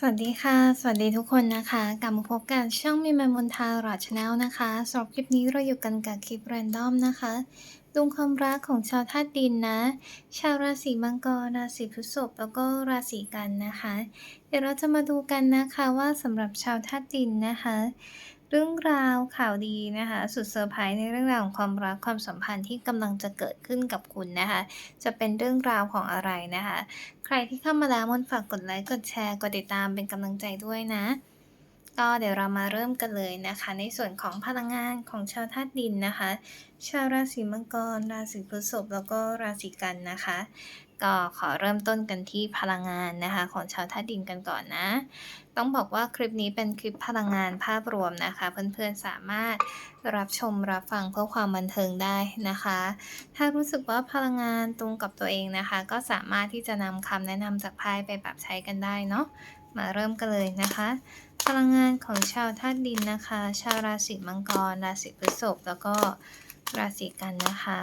สวัสดีค่ะ สวัสดีทุกคนนะคะ กลับมาพบกับช่องมีมมนทาราชแนลนะคะสำหรับคลิปนี้เราอยู่กันกับคลิปแรนดอมนะคะดวงความรักของชาวธาตุดินนะ ชาวราศีมังกร ราศีพฤษภแล้วก็ราศีกันนะคะ เดี๋ยวเราจะมาดูกันนะคะว่าสำหรับชาวธาตุดินนะคะ เรื่องราวข่าวดีนะคะ สุดเซอร์ไพรส์ในเรื่องราวของความรักความสัมพันธ์ที่กำลังจะเกิดขึ้นกับคุณนะคะ จะเป็นเรื่องราวของอะไรนะคะ ใครที่เข้ามาแล้วมนฝากกดไลค์กดแชร์กดติดตามเป็นกำลังใจด้วยนะ ก็เดี๋ยวเรามาเริ่มกันเลยนะคะ ในส่วนของพลังงานของชาวธาตุดินนะคะ ชาวราศีมังกร ราศีพฤษภแล้วก็ราศีกันนะคะ ก็ขอเริ่มต้นกันที่พลังงานนะคะ ของชาวธาตุดินกันก่อนนะ ต้องบอกว่าคลิปนี้เป็นคลิปพลังงานภาพรวมนะคะ เพื่อนๆสามารถรับชมรับฟังเพื่อความบันเทิงได้นะคะ ถ้ารู้สึกว่าพลังงานตรงกับตัวเองนะคะ ก็สามารถที่จะนำคำแนะนำจากไพ่ไปปรับใช้กันได้เนาะมาเริ่มกันเลยนะคะ พลังงานของชาวธาตุดินนะคะ ชาวราศีมังกร ราศีพฤษภแล้วก็ราศีกันนะคะ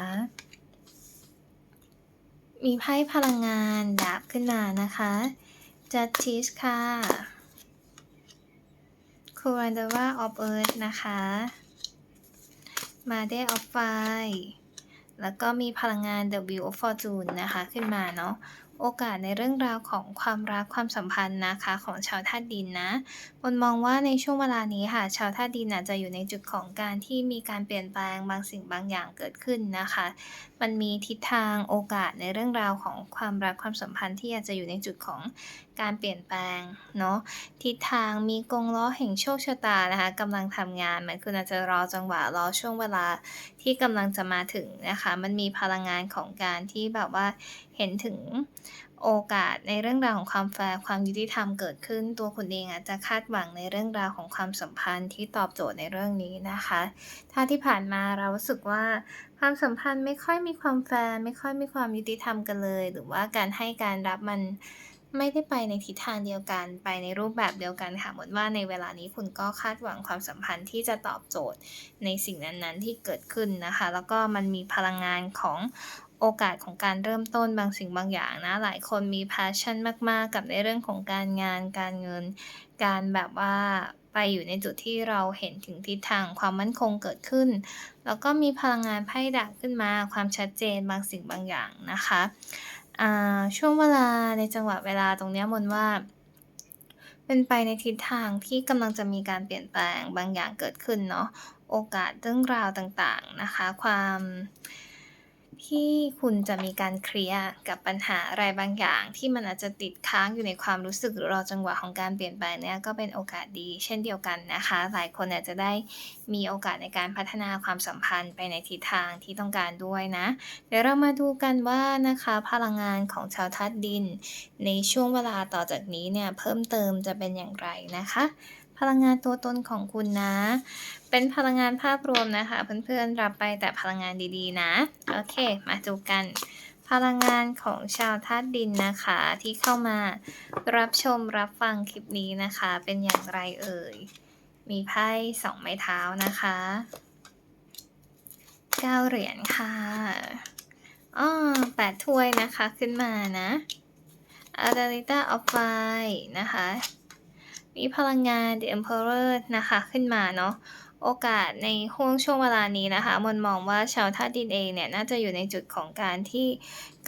มีไพ่พลังงานดาบขึ้นมานะคะ Justice ค่ะ c u r a n d a v a of Earth นะคะ m a d e of Fire แล้วก็มีพลังงาน The Wheel of Fortune นะคะ ขึ้นมาเนาะ โอกาสในเรื่องราวของความรักความสัมพันธ์นะคะของชาวธาตุดินนะมนมองว่าในช่วงเวลานี้ค่ะ ชาวธาตุดินอาจจะอยู่ในจุดของการที่มีการเปลี่ยนแปลงบางสิ่งบางอย่างเกิดขึ้นนะคะ มันมีทิศทางโอกาสในเรื่องราวของความรักความสัมพันธ์ที่อาจจะอยู่ในจุดของการเปลี่ยนแปลงเนาะทิศทางมีกงล้อแห่งโชคชะตานะคะกำลังทำงานมันคุณอาจจะรอจังหวะรอช่วงเวลาที่กำลังจะมาถึงนะคะ มันมีพลังงานของการที่แบบว่า เห็นถึงโอกาสในเรื่องราวของความแฟร์ความยุติธรรมเกิดขึ้น ตัวคุณเองอาจจะคาดหวังในเรื่องราวของความสัมพันธ์ที่ตอบโจทย์ในเรื่องนี้นะคะ ถ้าที่ผ่านมาเรารู้สึกว่าความสัมพันธ์ไม่ค่อยมีความแฟร์ไม่ค่อยมีความยุติธรรมกันเลย หรือว่าการให้การรับมันไม่ได้ไปในทิศทางเดียวกันไปในรูปแบบเดียวกันค่ะเหมือนว่าในเวลานี้คุณก็คาดหวังความสัมพันธ์ที่จะตอบโจทย์ในสิ่งนั้นๆที่เกิดขึ้นนะคะ แล้วก็มันมีพลังงานของ โอกาสของการเริ่มต้นบางสิ่งบางอย่างนะ หลายคนมี passion มาก ๆ กับในเรื่องของการงาน การเงิน การแบบว่าไปอยู่ในจุดที่เราเห็นถึงทิศทางความมั่นคงเกิดขึ้น แล้วก็มีพลังงานไพ่ดาบขึ้นมาความชัดเจนบางสิ่งบางอย่างนะคะช่วงเวลาในจังหวะเวลาตรงนี้มนว่า เป็นไปในทิศทางที่กำลังจะมีการเปลี่ยนแปลงบางอย่างเกิดขึ้นเนาะโอกาสเรื่องราวต่างๆนะคะ ความ ที่คุณจะมีการเคลียร์กับปัญหาอะไรบางอย่าง ที่มันอาจจะติดค้างอยู่ในความรู้สึกหรือรอจังหวะของการเปลี่ยนแปลงเนี่ยก็เป็นโอกาสดี เช่นเดียวกันนะคะ หลายคนอาจจะได้มีโอกาสในการพัฒนาความสัมพันธ์ไปในทิศทางที่ต้องการด้วยนะ เดี๋ยวเรามาดูกันว่านะคะ พลังงานของชาวธาตุดิน ในช่วงเวลาต่อจากนี้เนี่ยเพิ่มเติมจะเป็นอย่างไรนะคะ พลังงานตัวตนของคุณนะ เป็นพลังงานภาพรวมนะคะ เพื่อนๆรับไปแต่พลังงานดีๆนะ โอเค มาดูกัน พลังงานของชาวธาตุดินนะคะ ที่เข้ามารับชมรับฟังคลิปนี้นะคะ เป็นอย่างไรเอ่ย มีไพ่สองไม้เท้านะคะเก้าเหรียญค่ะอ๋อแปดถ้วยนะคะขึ้นมานะอาดาลิต้าออฟไฟนะคะ มีพลังงาน The Emperor นะคะขึ้นมาเนาะโอกาสในห่วงช่วงเวลานี้นะคะ มนมองว่าชาวธาตุดินเองเนี่ย น่าจะอยู่ในจุดของการที่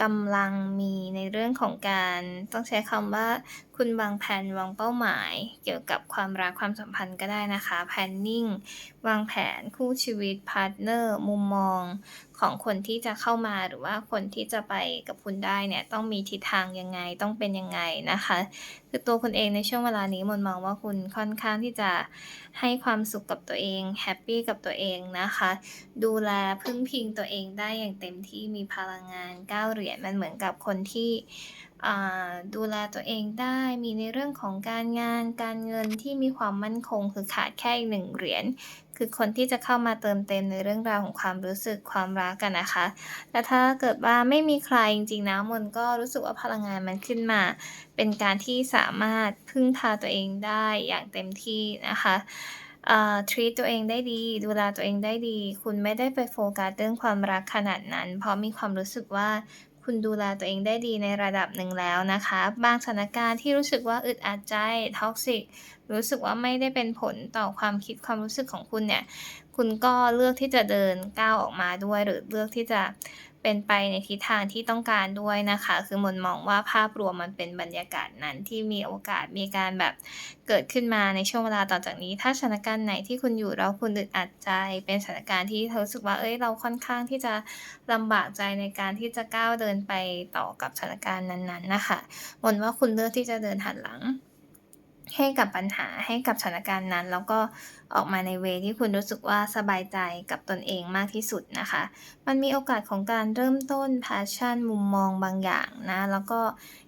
กำลังมีในเรื่องของการต้องใช้คำว่า คุณวางแผนวางเป้าหมาย เกี่ยวกับความรักความสัมพันธ์ก็ได้นะคะ planning วางแผนคู่ชีวิตพาร์ทเนอร์มุมมองของคนที่จะเข้ามาหรือว่าคนที่จะไปกับคุณได้เนี่ยต้องมีทิศทางยังไงต้องเป็นยังไงนะคะ คือตัวคุณเองในช่วงเวลานี้มนมองว่าคุณค่อนข้างที่จะให้ความสุขกับตัวเองแฮปปี้กับตัวเองนะคะ ดูแลพึ่งพิงตัวเองได้อย่างเต็มที่มีพลังงานก้าวเรียญมันเหมือนกับคนที่ดูแลตัวเองได้มีในเรื่องของการงานการเงินที่มีความมั่นคง คือขาดแค่อีกหนึ่งเหรียญคือคนที่จะเข้ามาเติมเต็มในเรื่องราวของความรู้สึกความรักกันนะคะ แต่ถ้าเกิดว่าไม่มีใครจริงๆนะมนก็รู้สึกว่าพลังงานมันขึ้นมา เป็นการที่สามารถพึ่งพาตัวเองได้อย่างเต็มที่นะคะทรีตตัวเองได้ดี ดูแลตัวเองได้ดี คุณไม่ได้ไปโฟกัสเรื่องความรักขนาดนั้น เพราะมีความรู้สึกว่า คุณดูแลตัวเองได้ดีในระดับหนึ่งแล้วนะคะ บางสถานการณ์ที่รู้สึกว่าอึดอัดใจท็อกซิกรู้สึกว่าไม่ได้เป็นผลต่อความคิดความรู้สึกของคุณเนี่ย คุณก็เลือกที่จะเดินก้าวออกมาด้วย หรือเลือกที่จะ เป็นไปในทิศทางที่ต้องการด้วยนะคะ คือมนมองว่าภาพรวมมันเป็นบรรยากาศนั้นที่มีโอกาสมีการแบบเกิดขึ้นมาในช่วงเวลาต่อจากนี้ ถ้าสถานการณ์ไหนที่คุณอยู่แล้วคุณอึดอัดใจ เป็นสถานการณ์ที่เธอรู้สึกว่าเอ้ยเราค่อนข้างที่จะลำบากใจในการที่จะก้าวเดินไปต่อกับสถานการณ์นั้นๆนะคะมนว่าคุณเลือกที่จะเดินหันหลัง ให้กับปัญหาให้กับสถานการณ์นั้น แล้วก็ออกมาในเวที่คุณรู้สึกว่าสบายใจกับตนเองมากที่สุดนะคะ มันมีโอกาสของการเริ่มต้น passion มุมมองบางอย่างนะแล้วก็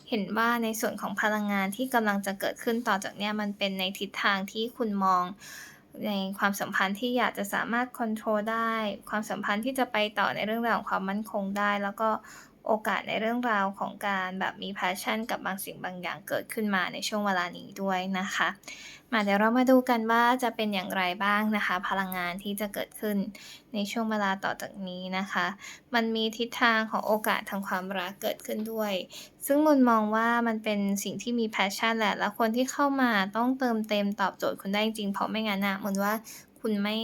เห็นว่าในส่วนของพลังงานที่กำลังจะเกิดขึ้นต่อจากเนี้ยมันเป็นในทิศทางที่คุณมองในความสัมพันธ์ที่อยากจะสามารถคอนโทรลได้ ความสัมพันธ์ที่จะไปต่อในเรื่องราวของความมั่นคงได้ แล้วก็ โอกาสในเรื่องราวของการแบบมี passion กับบางสิ่งบางอย่างเกิดขึ้นมาในช่วงเวลานี้ด้วยนะคะ มาเดี๋ยวเรามาดูกันว่าจะเป็นอย่างไรบ้างนะคะ พลังงานที่จะเกิดขึ้นในช่วงเวลาต่อจากนี้นะคะ มันมีทิศทางของโอกาสทางความรักเกิดขึ้นด้วย ซึ่งมนมองว่ามันเป็นสิ่งที่มี passion แหละ แล้วคนที่เข้ามาต้องเติมเต็มตอบโจทย์คุณได้จริงเพราะไม่งั้นนะมนว่า คุณไม่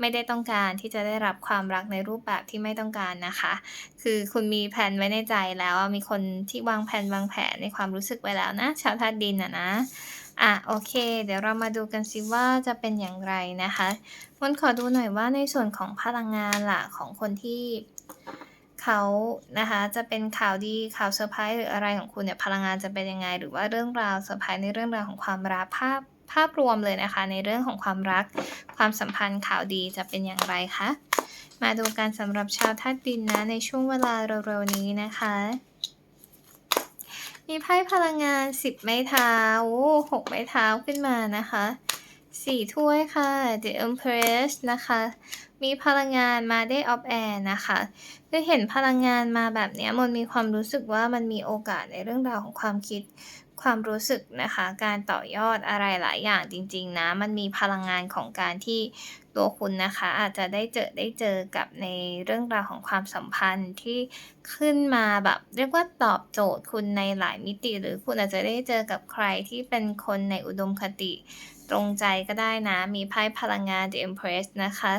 ไม่ได้ต้องการที่จะได้รับความรักในรูปแบบที่ไม่ต้องการนะคะ คือคุณมีแพลนไว้ในใจแล้วมีคนที่วางแพลนวางแผนในความรู้สึกไว้แล้วนะ ชาวธาตุดินอะนะอะโอเค เดี๋ยวเรามาดูกันสิว่าจะเป็นอย่างไรนะคะมนขอดูหน่อยว่าในส่วนของพลังงานล่ะของคนที่เขานะคะจะเป็นข่าวดีข่าวเซอร์ไพรส์หรืออะไรของคุณเนี่ยพลังงานจะเป็นยังไง หรือว่าเรื่องราวเซอร์ไพรส์ในเรื่องราวของความรักภาพ ภาพรวมเลยนะคะ ในเรื่องของความรัก ความสัมพันธ์ข่าวดีจะเป็นอย่างไรคะมาดูกันสำหรับชาวธาตุดินนะในช่วงเวลาเร็วๆนี้นะคะ มีไพ่พลังงาน 10 ไม้เท้าโอ้6ไม้เท้าขึ้นมานะคะ4ถ้วยค่ะ The Empress นะคะ มีพลังงาน Mother of Air นะคะคือเห็นพลังงานมาแบบนี้ยมนมีความรู้สึกว่ามันมีโอกาสในเรื่องราวของความคิด ความรู้สึกนะคะ การต่อยอดอะไรหลายอย่างจริง ๆ นะ มันมีพลังงานของการที่ตัวคุณนะคะ อาจจะได้เจอได้เจอกับในเรื่องราวของความสัมพันธ์ที่ขึ้นมาแบบเรียกว่าตอบโจทย์คุณในหลายมิติ หรือคุณอาจจะได้เจอกับใครที่เป็นคนในอุดมคติตรงใจก็ได้นะ มีไพ่พลังงาน The Empress นะคะ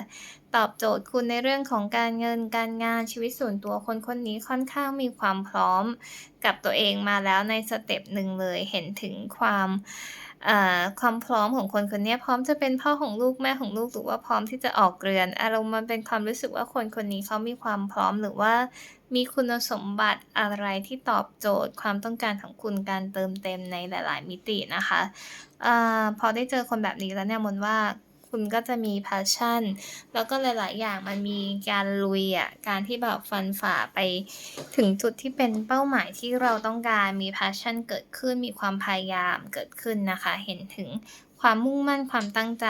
ตอบโจทย์คุณในเรื่องของการเงินการงานชีวิตส่วนตัวคนคนนี้ค่อนข้างมีความพร้อมกับตัวเองมาแล้วในสเต็ปหนึ่งเลยเห็นถึงความความพร้อมของคนคนนี้พร้อมจะเป็นพ่อของลูกแม่ของลูกหรือว่าพร้อมที่จะออกเรือนอารมณ์มันเป็นความรู้สึกว่าคนคนนี้เขามีความพร้อมหรือว่ามีคุณสมบัติอะไรที่ตอบโจทย์ความต้องการของคุณการเติมเต็มในหลาย ๆ มิตินะคะอพอได้เจอคนแบบนี้แล้วเนี่ยมนว่า คุณก็จะมี passion แล้วก็หลาย ๆ อย่างมันมีการลุยอะ การที่แบบฟันฝ่าไปถึงจุดที่เป็นเป้าหมายที่เราต้องการ มี passion เกิดขึ้น มีความพยายามเกิดขึ้นนะคะ เห็นถึงความมุ่งมั่นความตั้งใจ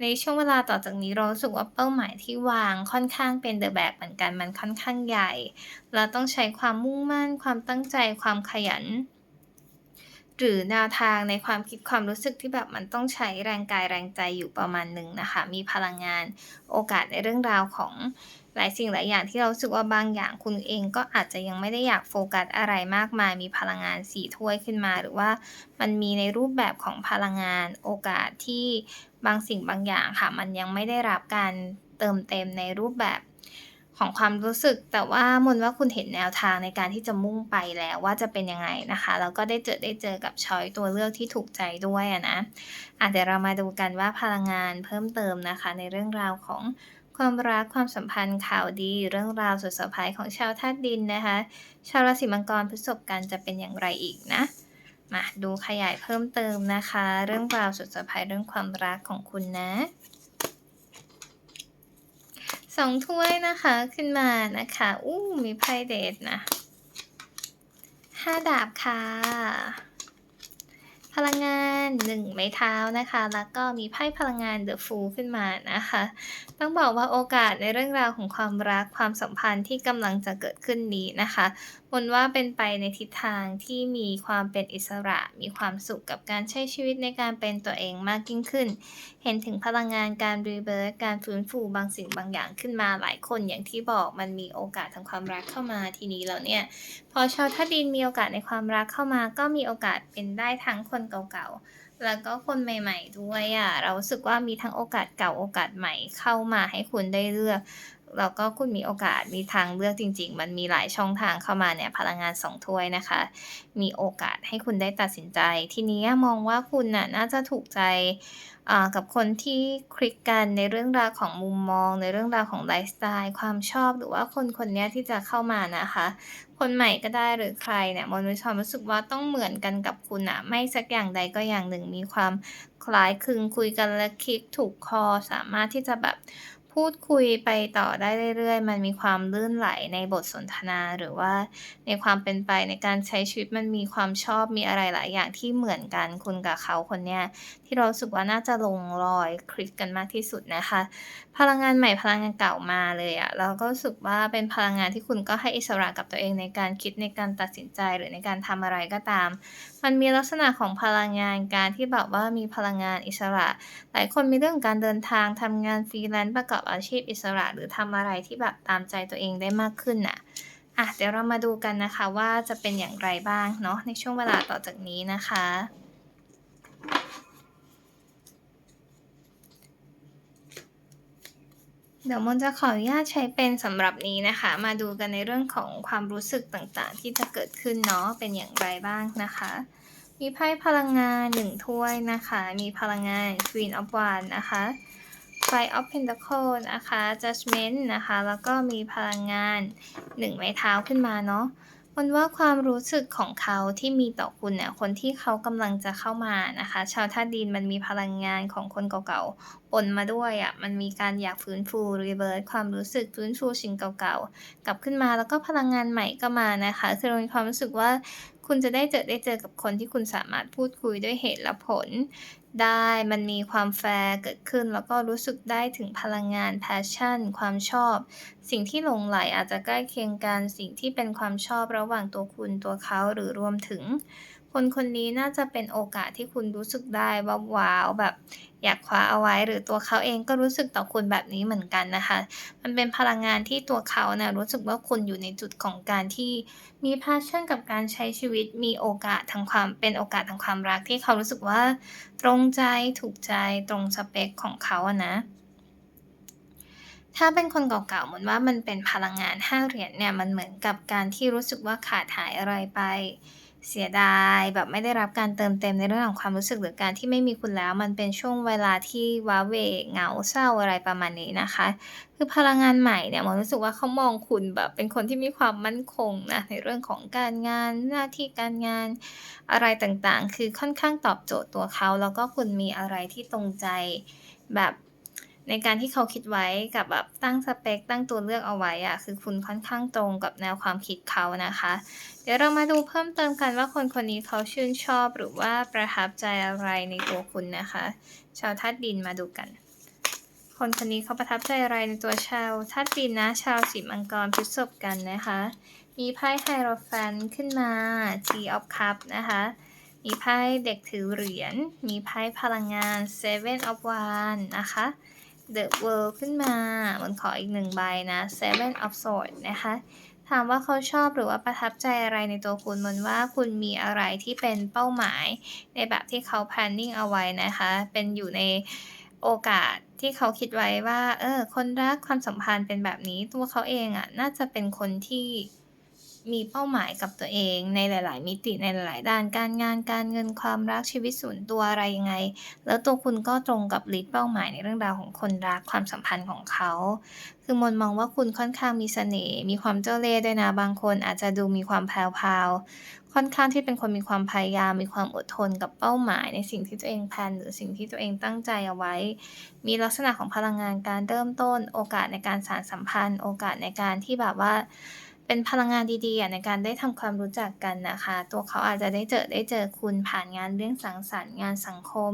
ในช่วงเวลาต่อจากนี้เราสึกว่าเป้าหมายที่วางค่อนข้างเป็น The Bag เหมือนกันมันค่อนข้างใหญ่ เราต้องใช้ความมุ่งมั่นความตั้งใจความขยัน หรือแนวทางในความคิดความรู้สึกที่แบบมันต้องใช้แรงกายแรงใจอยู่ประมาณหนึ่งนะคะ มีพลังงานโอกาสในเรื่องราวของหลายสิ่งหลายอย่างที่เราสึกว่าบางอย่างคุณเองก็อาจจะยังไม่ได้อยากโฟกัสอะไรมากมาย มีพลังงาน4ถ้วยขึ้นมา หรือว่ามันมีในรูปแบบของพลังงานโอกาสที่บางสิ่งบางอย่างค่ะ มันยังไม่ได้รับการเติมเต็มในรูปแบบ ของความรู้สึก แต่ว่ามนว่าคุณเห็นแนวทางในการที่จะมุ่งไปแล้วว่าจะเป็นยังไงนะคะ แล้วก็ได้เจอได้เจอกับช้อยตัวเลือกที่ถูกใจด้วยอะนะอะเดี๋ยวเรามาดูกันว่าพลังงานเพิ่มเติมนะคะ ในเรื่องราวของความรักความสัมพันธ์ข่าวดี เรื่องราวสุดเซอร์ไพรส์ของชาวธาตุดินนะคะ ชาวราศีมังกรพฤษภกันจะเป็นอย่างไรอีกนะมาดูขยายเพิ่มเติมนะคะ เรื่องราวสุดเซอร์ไพรส์เรื่องความรักของคุณนะ สองถ้วยนะคะขึ้นมานะคะอู้มีไพ่เดทนะห้าดาบค่ะ พลังงานหนึ่งไม้เท้านะคะ แล้วก็มีไพ่พลังงานเดอะฟูขึ้นมานะคะ ต้องบอกว่าโอกาสในเรื่องราวของความรักความสัมพันธ์ที่กำลังจะเกิดขึ้นนี้นะคะมนว่าเป็นไปในทิศทางที่มีความเป็นอิสระ มีความสุขกับการใช้ชีวิตในการเป็นตัวเองมากยิ่งขึ้น เห็นถึงพลังงานการ rebirth การฟื้นฟูบางสิ่งบางอย่างขึ้นมาหลายคนอย่างที่บอกมันมีโอกาสทางความรักเข้ามาทีนี้แล้วเนี่ย พอชาวธาดินมีโอกาสในความรักเข้ามา ก็มีโอกาสเป็นได้ทั้งคนเก่าๆ แล้วก็คนใหม่ ๆ ด้วยอะเราสึกว่ามีทั้งโอกาสเก่าโอกาสใหม่เข้ามาให้คุณได้เลือก แล้วก็คุณมีโอกาสมีทางเลือกจริง ๆ มันมีหลายช่องทางเข้ามาเนี่ยพลังงาน2ถ้วยนะคะ มีโอกาสให้คุณได้ตัดสินใจ ทีนี้มองว่าคุณน่ะน่าจะถูกใจกับคนที่คลิกกันในเรื่องราวของมุมมอง ในเรื่องราวของไลฟ์สไตล์ความชอบหรือว่าคนคนนี้ที่จะเข้ามานะคะ คนใหม่ก็ได้หรือใครเนี่ยมนมีความรู้สึกว่าต้องเหมือนกันกับคุณน่ะไม่สักอย่างใดก็อย่างหนึ่งมีความคล้ายคลึงคุยกันแล้วคลิกถูกคอสามารถที่จะแบบ พูดคุยไปต่อได้เรื่อยๆ มันมีความลื่นไหลในบทสนทนาหรือว่าในความเป็นไปในการใช้ชีวิตมันมีความชอบมีอะไรหลายอย่างที่เหมือนกันคุณกับเขาคนเนี้ย ที่เราสึกว่าน่าจะลงรอยคลิกกันมากที่สุดนะคะ พลังงานใหม่พลังงานเก่ามาเลยอะเราก็รู้สึกว่าเป็นพลังงานที่คุณก็ให้อิสระกับตัวเองในการคิดในการตัดสินใจหรือในการทำอะไรก็ตาม มันมีลักษณะของพลังงานการที่แบบว่ามีพลังงานอิสระ หลายคนมีเรื่องการเดินทางทำงาน Freelance ประกอบอาชีพอิสระ หรือทำอะไรที่แบบตามใจตัวเองได้มากขึ้นน่ะอะเดี๋ยวเรามาดูกันนะคะว่าจะเป็นอย่างไรบ้างเนาะในช่วงเวลาต่อจากนี้นะคะ เดี๋ยวมนจะขออนุญาตใช้เป็นสำหรับนี้นะคะ มาดูกันในเรื่องของความรู้สึกต่างๆ ที่จะเกิดขึ้นเนาะเป็นอย่างไรบ้างนะคะ มีไพ่พลังงาน1ถ้วยนะคะ มีพลังงาน Queen of Wands นะคะ Five of Pentacles นะคะ Judgment นะคะ แล้วก็มีพลังงาน1ไม้เท้าขึ้นมาเนาะ มนว่าความรู้สึกของเขาที่มีต่อคุณเนี่ย คนที่เขากำลังจะเข้ามานะคะ ชาวธาตุดินมันมีพลังงานของคนเก่าๆ ปนมาด้วยอะมันมีการอยากฟื้นฟู rebirth ความรู้สึกฟื้นฟูสิ่งเก่าๆ กลับขึ้นมาแล้วก็พลังงานใหม่ก็มานะคะคือเรามีความรู้สึกว่าคุณจะได้เจอได้เจอกับคนที่คุณสามารถพูดคุยด้วยเหตุและผล ได้ มันมีความแฟร์เกิดขึ้น แล้วก็รู้สึกได้ถึงพลังงานแพชชั่น ความชอบ สิ่งที่หลงใหลอาจจะใกล้เคียงกัน สิ่งที่เป็นความชอบระหว่างตัวคุณตัวเขาหรือรวมถึง คนคนนี้น่าจะเป็นโอกาสที่คุณรู้สึกได้ว่าว้าวแบบอยากคว้าเอาไว้หรือตัวเขาเองก็รู้สึกต่อคุณแบบนี้เหมือนกันนะคะ มันเป็นพลังงานที่ตัวเขาน่ะรู้สึกว่าคุณอยู่ในจุดของการที่มี passion กับการใช้ชีวิตมีโอกาสทางความเป็นโอกาสทางความรักที่เขารู้สึกว่า ตรงใจถูกใจตรงสเปกของเขาอะนะถ้าเป็นคนเก่าๆเหมือนว่ามันเป็นพลังงาน5เหรียญเนี่ยมันเหมือนกับการที่รู้สึกว่าขาดหายอะไรไป เสียดายแบบไม่ได้รับการเติมเต็มในเรื่องของความรู้สึกหรือการที่ไม่มีคุณแล้ว มันเป็นช่วงเวลาที่ว้าเหวเหงาเศร้าอะไรประมาณนี้นะคะ คือพลังงานใหม่เนี่ยมนรู้สึกว่าเขามองคุณแบบเป็นคนที่มีความมั่นคงนะในเรื่องของการงานหน้าที่การงานอะไรต่างๆ คือค่อนข้างตอบโจทย์ตัวเขา แล้วก็คุณมีอะไรที่ตรงใจแบบ ในการที่เขาคิดไว้กับแบบตั้งสเปกตั้งตัวเลือกเอาไว้อะคือคุณค่อนข้างตรงกับแนวความคิดเขานะคะ เดี๋ยวเรามาดูเพิ่มเติมกันว่าคนคนนี้เขาชื่นชอบหรือว่าประทับใจอะไรในตัวคุณนะคะ ชาวธาตุดินมาดูกัน คนคนนี้เขาประทับใจอะไรในตัวชาวธาตุดินนะ ชาวสีมังกรพฤษภกันนะคะ มีไพ่ Hierophant ขึ้นมา T of Cup นะคะมีไพ่เด็กถือเหรียญ มีไพ่พลังงาน Seven of Wands นะคะ The World ขึ้นมามนขออีก1ใบนะ Seven of Swords นะคะ ถามว่าเขาชอบหรือว่าประทับใจอะไรในตัวคุณมนว่าคุณมีอะไรที่เป็นเป้าหมาย ในแบบที่เขา planning เอาไว้นะคะ เป็นอยู่ในโอกาสที่เขาคิดไว้ว่า เออ คนรักความสัมพันธ์เป็นแบบนี้ ตัวเขาเองอะ น่าจะเป็นคนที่ มีเป้าหมายกับตัวเองในหลาย ๆ มิติในหลาย ๆ ด้านการงานการเงินความรักชีวิตส่วนตัวอะไรยังไง แล้วตัวคุณก็ตรงกับลิสต์เป้าหมายในเรื่องราวของคนรักความสัมพันธ์ของเขา คือมนมองว่าคุณค่อนข้างมีเสน่ห์มีความเจ้าเล่ห์ด้วยนะบางคนอาจจะดูมีความแพรวๆค่อนข้างที่เป็นคนมีความพยายามมีความอดทนกับเป้าหมาย ในสิ่งที่ตัวเองแพลนหรือสิ่งที่ตัวเองตั้งใจเอาไว้ มีลักษณะของพลังงานการเริ่มต้น โอกาสในการสานสัมพันธ์ โอกาสในการที่แบบว่า เป็นพลังงานดีๆในการได้ทำความรู้จักกันนะคะ ตัวเขาอาจจะได้เจอได้เจอคุณผ่านงานเลี้ยงสังสรรค์งานสังคม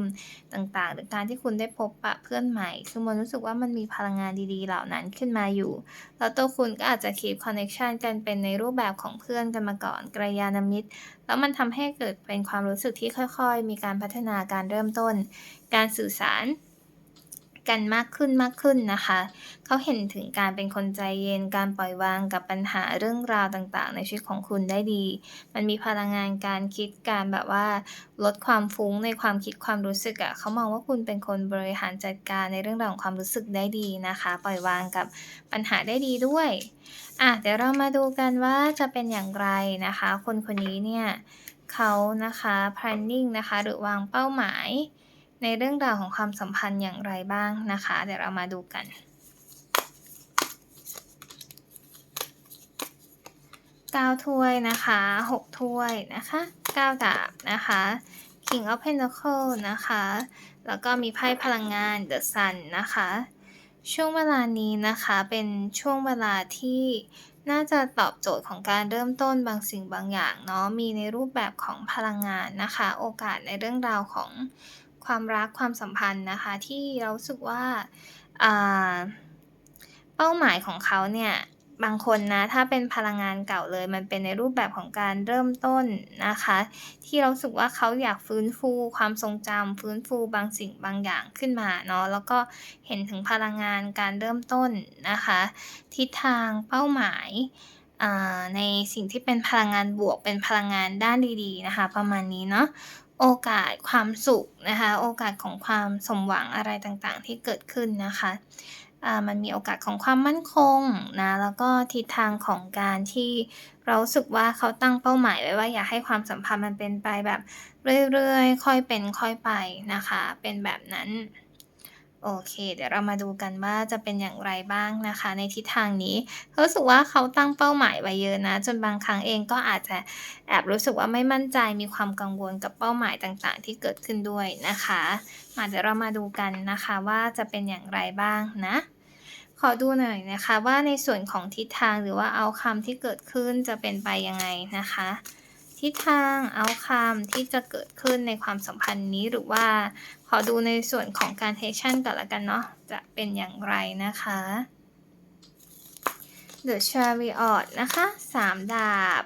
ต่างๆ หรือการที่คุณได้พบปะเพื่อนใหม่ คือมนรู้สึกว่ามันมีพลังงานดีๆ เหล่านั้นขึ้นมาอยู่ แล้วตัวคุณก็อาจจะ keep connection กันเป็นในรูปแบบของเพื่อนกันมาก่อนกัลยาณมิตร แล้วมันทำให้เกิดเป็นความรู้สึกที่ค่อย ๆ มีการพัฒนาการเริ่มต้น การสื่อสาร กันมากขึ้นๆนนะคะ เขาเห็นถึงการเป็นคนใจเย็น การปล่อยวางกับปัญหาเรื่องราวต่างๆ ในชีวิตของคุณได้ดี มันมีพลังงานการคิดการแบบว่า ลดความฟุ้งในความคิดความรู้สึกอะเขามองว่าคุณเป็นคนบริหารจัดการในเรื่องราวของความรู้สึกได้ดีนะคะ ปล่อยวางกับปัญหาได้ดีด้วยอะเดี๋ยวเรามาดูกันว่าจะเป็นอย่างไรนะคะ คนคนนี้เนี่ยเขานะคะ planning นะคะ หรือวางเป้าหมาย ในเรื่องราวของความสัมพันธ์อย่างไรบ้างนะคะ เดี๋ยวเรามาดูกัน9ถ้วยนะคะ6ถ้วยนะคะ9ดาบนะคะ King of Pentacles นะคะ แล้วก็มีไพ่พลังงาน The Sun นะคะ ช่วงเวลานี้นะคะเป็นช่วงเวลาที่น่าจะตอบโจทย์ของการเริ่มต้นบางสิ่งบางอย่างเนาะ มีในรูปแบบของพลังงานนะคะ โอกาสในเรื่องราวของ ความรักความสัมพันธ์นะคะ ที่เราสึกว่าเป้าหมายของเขาเนี่ยบางคนนะถ้าเป็นพลังงานเก่าเลย มันเป็นในรูปแบบของการเริ่มต้นนะคะ ที่เราสึกว่าเขาอยากฟื้นฟูความทรงจำฟื้นฟูบางสิ่งบางอย่างขึ้นมาเนาะแล้วก็เห็นถึงพลังงานการเริ่มต้นนะคะ ทิศทางเป้าหมายในสิ่งที่เป็นพลังงานบวกเป็นพลังงานด้านดีๆนะคะ ประมาณนี้เนาะ โอกาสความสุขนะคะ โอกาสของความสมหวังอะไรต่างๆ ที่เกิดขึ้นนะคะมันมีโอกาสของความมั่นคงนะแล้วก็ทิศทางของการที่เราสึกว่าเขาตั้งเป้าหมายไว้ว่าอยากให้ความสัมพันธ์มันเป็นไปแบบเรื่อยๆ ค่อยเป็นค่อยไปนะคะ เป็นแบบนั้น โอเค เดี๋ยวเรามาดูกันว่าจะเป็นอย่างไรบ้างนะคะ ในทิศทางนี้รู้สึกว่าเขาตั้งเป้าหมายไว้เยอะนะ จนบางครั้งเองก็อาจจะแอบรู้สึกว่าไม่มั่นใจมีความกังวลกับเป้าหมายต่างๆ ที่เกิดขึ้นด้วยนะคะมาเดี๋ยวเรามาดูกันนะคะว่าจะเป็นอย่างไรบ้างนะ ขอดูหน่อยนะคะว่าในส่วนของทิศทางหรือว่า outcome ที่เกิดขึ้นจะเป็นไปยังไงนะคะ ทิศทาง outcome ที่จะเกิดขึ้นในความสัมพันธ์นี้หรือว่า ขอดูในส่วนของการ take action ก่อนล้วกันเนาะจะเป็นอย่างไรนะคะ The Chariot นะคะ3ดาบ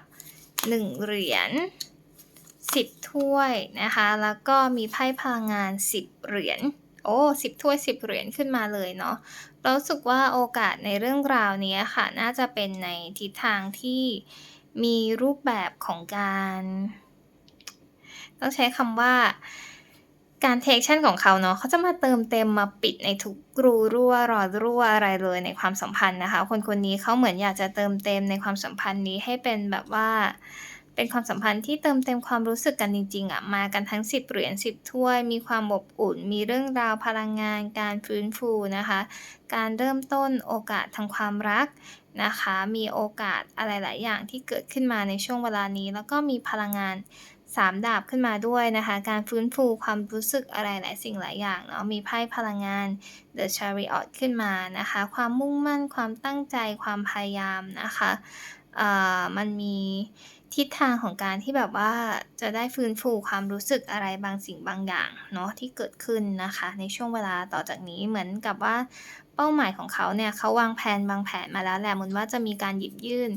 1เหรียญ10ถ้วยนะคะ แล้วก็มีไพ่พลังงาน10เหรียญโอ้10ถ้วย10เหรียญขึ้นมาเลยเนาะเรารู้สึกว่าโอกาสในเรื่องราวนี้ค่ะ น่าจะเป็นในทิศทางที่ มีรูปแบบของการ ต้องใช้คำว่าการ take action ของเขาเนาะเขาจะมาเติมเต็มมาปิดในทุกรูรั่วรอรั่วอะไรเลยในความสัมพันธ์นะคะ คนคนนี้เขาเหมือนอยากจะเติมเต็มในความสัมพันธ์นี้ให้เป็นแบบว่า เป็นความสัมพันธ์ที่เติมเต็มความรู้สึกกันจริงๆอะมากันทั้ง 10เหรียญ10ถ้วย มีความอบอุ่น มีเรื่องราวพลังงาน การฟื้นฟูนะคะ การเริ่มต้นโอกาสทางความรัก นะคะ มีโอกาสอะไรหลายอย่างที่เกิดขึ้นมาในช่วงเวลานี้ แล้วก็มีพลังงาน3ดาบขึ้นมาด้วยนะคะ การฟื้นฟูความรู้สึกอะไรหลายสิ่งหลายอย่างเนาะ มีไพ่พลังงาน The Chariot ขึ้นมานะคะ ความมุ่งมั่น ความตั้งใจ ความพยายามนะคะอ่ามันมีทิศทางของการที่แบบว่าจะได้ฟื้นฟูความรู้สึกอะไรบางสิ่งบางอย่างเนาะที่เกิดขึ้นนะคะ ในช่วงเวลาต่อจากนี้เหมือนกับว่า เป้าหมายของเขาเนี่ยเขาวางแพลนวางแผนมาแล้วแหละมือนว่าจะมีการหยิบยื่น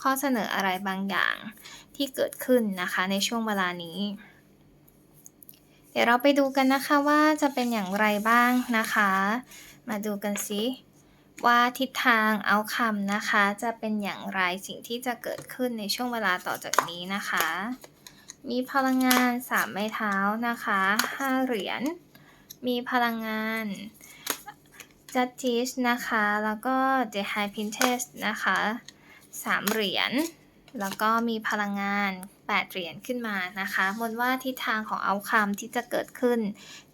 ข้อเสนออะไรบางอย่างที่เกิดขึ้นนะคะในช่วงเวลานี้ เดี๋ยวเราไปดูกันนะคะว่าจะเป็นอย่างไรบ้างนะคะ มาดูกันซิว่าทิศทาง outcome นะคะ จะเป็นอย่างไรสิ่งที่จะเกิดขึ้นในช่วงเวลาต่อจากนี้นะคะ มีพลังงาน3ไม้เท้านะคะ5เหรียญมีพลังงาน Justice นะคะ แล้วก็ The High Priestess นะคะ 3 เหรียญ แล้วก็มีพลังงาน 8 เหรียญขึ้นมานะคะมนว่าทิศทางของ outcome ที่จะเกิดขึ้น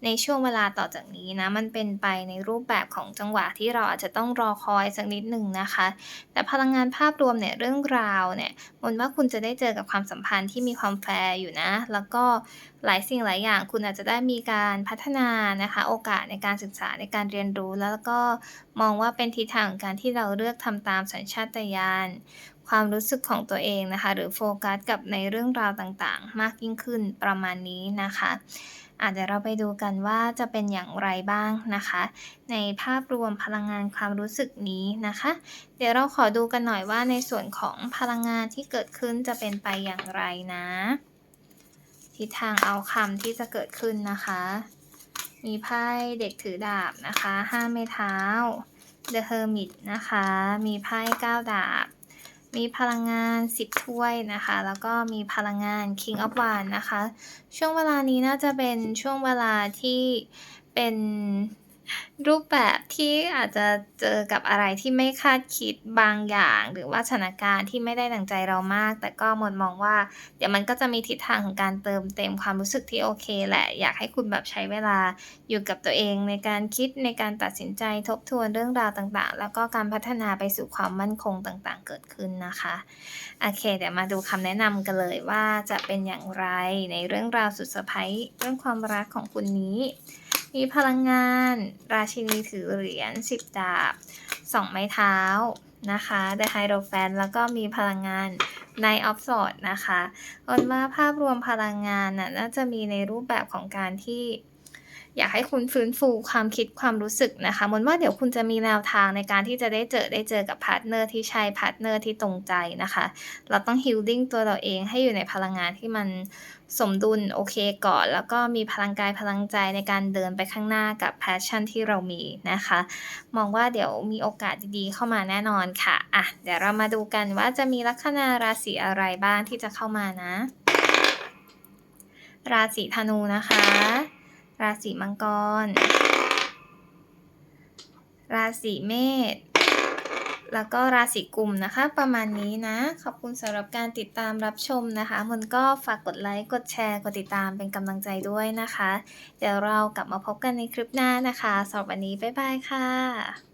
ในช่วงเวลาต่อจากนี้นะ มันเป็นไปในรูปแบบของจังหวะที่เราอาจจะต้องรอคอยสักนิดหนึ่งนะคะ แต่พลังงานภาพรวมเนี่ยเรื่องราวเนี่ยมนว่าคุณจะได้เจอกับความสัมพันธ์ที่มีความแฟร์อยู่นะ แล้วก็หลายสิ่งหลายอย่าง คุณอาจจะได้มีการพัฒนานะคะ โอกาสในการศึกษาในการเรียนรู้แล้วก็มองว่าเป็นทิศทางของการที่เราเลือกทำตามสัญชาตญาณ ความรู้สึกของตัวเองนะคะ หรือโฟกัสกับในเรื่องราวต่างๆ มากยิ่งขึ้นประมาณนี้นะคะอาเดี๋ยวเราไปดูกันว่าจะเป็นอย่างไรบ้างนะคะ ในภาพรวมพลังงานความรู้สึกนี้นะคะ เดี๋ยวเราขอดูกันหน่อยว่าในส่วนของพลังงานที่เกิดขึ้นจะเป็นไปอย่างไรนะ ทิศทางเอาคำที่จะเกิดขึ้นนะคะ มีไพ่เด็กถือดาบนะคะ5ไม้เท้า The Hermit นะคะ มีไพ่9ดาบ มีพลังงาน 10 ถ้วยนะคะ แล้วก็มีพลังงาน King of w a n d นะคะ ช่วงเวลานี้น่าจะเป็นช่วงเวลาที่เป็น รูปแบบที่อาจจะเจอกับอะไรที่ไม่คาดคิดบางอย่าง หรือว่าสถานการณ์ที่ไม่ได้ดั่งใจเรามาก แต่ก็มนมองว่า เดี๋ยวมันก็จะมีทิศทางของการเติมเต็มความรู้สึกที่โอเคแหละ อยากให้คุณแบบใช้เวลาอยู่กับตัวเองในการคิดในการตัดสินใจทบทวนเรื่องราวต่างๆ แล้วก็การพัฒนาไปสู่ความมั่นคงต่างๆ เกิดขึ้นนะคะโอเค เดี๋ยวมาดูคำแนะนำกันเลยว่าจะเป็นอย่างไรในเรื่องราวสุดเซอร์ไพรส์เรื่องความรักของคุณนี้ มีพลังงาน ราชินีถือเหรียญ10ดาบ2ไม้เท้านะคะ The h y d r o f a n แล้วก็มีพลังงาน Knight of Swords นะคะอนว่าภาพรวมพลังงานน่ะน่าจะมีในรูปแบบของการที่ อยากให้คุณฟื้นฟูความคิดความรู้สึกนะคะมนว่าเดี๋ยวคุณจะมีแนวทางในการที่จะได้เจอได้เจอกับพาร์ตเนอร์ที่ใช่พาร์ตเนอร์ที่ตรงใจนะคะ เราต้อง healing ตัวเราเองให้อยู่ในพลังงานที่มันสมดุลโอเคก่อน แล้วก็มีพลังกายพลังใจในการเดินไปข้างหน้ากับ passion ที่เรามีนะคะ มองว่าเดี๋ยวมีโอกาสดีๆเข้ามาแน่นอนค่ะอะเดี๋ยวเรามาดูกันว่าจะมีลัคนาราศีอะไรบ้างที่จะเข้ามานะ ราศีธนูนะคะ ราศีมังกร ราศีเมษ แล้วก็ราศีกุมนะคะ ประมาณนี้นะ ขอบคุณสำหรับการติดตามรับชมนะคะมนก็ฝากกดไลค์ กดแชร์ กดติดตามเป็นกำลังใจด้วยนะคะ เดี๋ยวเรากลับมาพบกันในคลิปหน้านะคะสำหรับวันนี้ บ๊ายบายค่ะ